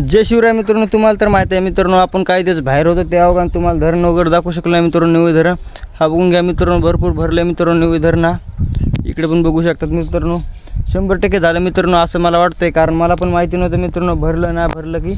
जय शिवराय मित्रांनो तुम्हाला तर माहिती आहे मित्रांनो आपण काही दिवस बाहेर होतो तेव्हा अवघान तुम्हाला धरण वगैरे दाखवू शकलो नाही मित्रांनो निवळी धरण. हा बघून घ्या मित्रांनो भरपूर भरलं मित्रांनो निवळी धरण. इकडे पण बघू शकतात मित्रांनो. शंभर टक्के झालं मित्रांनो असं मला वाटतंय कारण मला पण माहिती नव्हतं मित्रांनो भरलं ना भरलं की.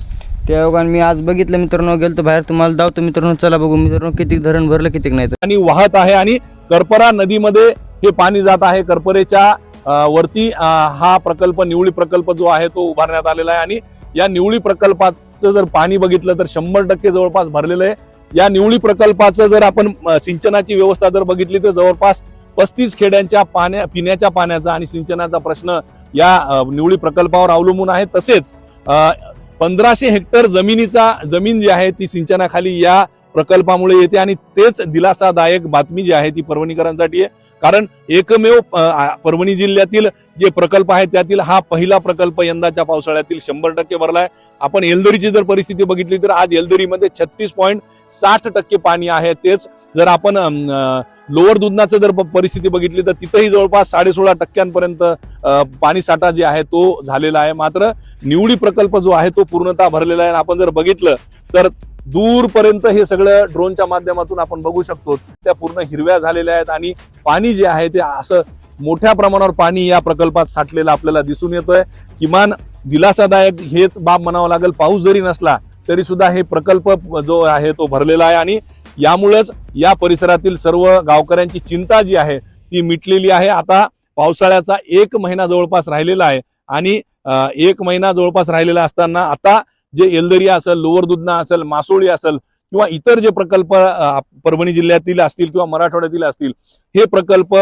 त्या तेव्हा मी आज बघितलं मित्रांनो गेलो तर बाहेर तुम्हाला दावतो मित्रांनो चला बघू मित्रांनो किती धरण भरलं किती नाही तर. आणि वाहत आहे आणि करपरा नदीमध्ये हे पाणी जात आहे. करपरेच्या वरती हा प्रकल्प निवळी प्रकल्प जो आहे तो उभारण्यात आलेला आहे. आणि या निवळी प्रकल्पाचं जर पाणी बघितलं तर शंभर टक्के जवळपास भरलेलं आहे. या निवळी प्रकल्पाचं जर आपण सिंचनाची व्यवस्था जर बघितली तर जवळपास पस्तीस खेड्यांच्या पाण्या पिण्याच्या पाण्याचा आणि सिंचनाचा प्रश्न या निवळी प्रकल्पावर अवलंबून आहे. तसेच पंधराशे हेक्टर जमिनीचा जमीन जी आहे ती सिंचनाखाली या प्रकल्पामुळे येते आणि तेच दिलासादायक बातमी जी आहे ती परभणीकरांसाठी आहे. कारण एकमेव परभणी जिल्ह्यातील जे प्रकल्प आहे त्यातील हा पहिला प्रकल्प यंदाच्या पावसाळ्यातील शंभर टक्के भरला आहे आपण एलदरीची जर परिस्थिती बघितली तर आज एलदरीमध्ये छत्तीस पॉईंट साठ टक्के पाणी आहे तेच. जर आपण लोअर दुधनाचं जर परिस्थिती बघितली तर तिथेही जवळपास साडेसोळा टक्क्यांपर्यंत पाणीसाठा पाणी साठा जे आहे तो झालेला आहे. मात्र निवडी प्रकल्प जो आहे तो पूर्णतः भरलेला आहे. आणि आपण जर बघितलं तर दूरपर्यंत हे सगळं ड्रोनच्या माध्यमातून आपण बघू शकतो. त्या पूर्ण हिरव्या झालेल्या आहेत आणि पाणी जे आहे ते असं मोठ्या प्रमाणावर पाणी या प्रकल्पात साठलेलं आपल्याला दिसून येतोय. किमान दिलासादायक हेच बाब म्हणावं लागेल. पाऊस जरी नसला तरी सुद्धा हे प्रकल्प जो आहे तो भरलेला आहे आणि यामुळेच या परिसरातील सर्व गावकऱ्यांची चिंता जी आहे ती मिटलेली आहे. आता पावसाळ्याचा एक महिना जवळपास राहिलेला आहे आणि एक महिना जवळपास राहिलेला असताना आता जे येलदरिया असेल लोअर दुधना असेल मासोळी असेल किंवा इतर जे प्रकल्प परभणी जिल्ह्यातील असतील किंवा मराठवाड्यातील असतील हे प्रकल्प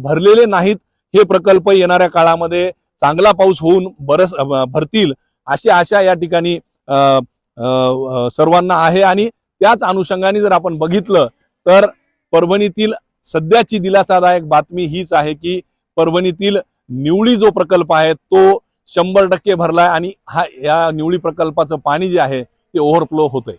भरलेले नाहीत. हे प्रकल्प येणाऱ्या काळामध्ये चांगला पाऊस होऊन बरस भरतील अशी आशा या ठिकाणी सर्वांना आहे. आणि त्याच अनुषंगाने जर आपण बघितलं तर परभणीतील सध्याची दिलासादायक बातमी हीच आहे की परभणीतील निवळी जो प्रकल्प आहे तो शंभर टक्के भरलाय आणि हा या निवळी प्रकल्पाचं पाणी जे आहे ते ओव्हरफ्लो होतंय.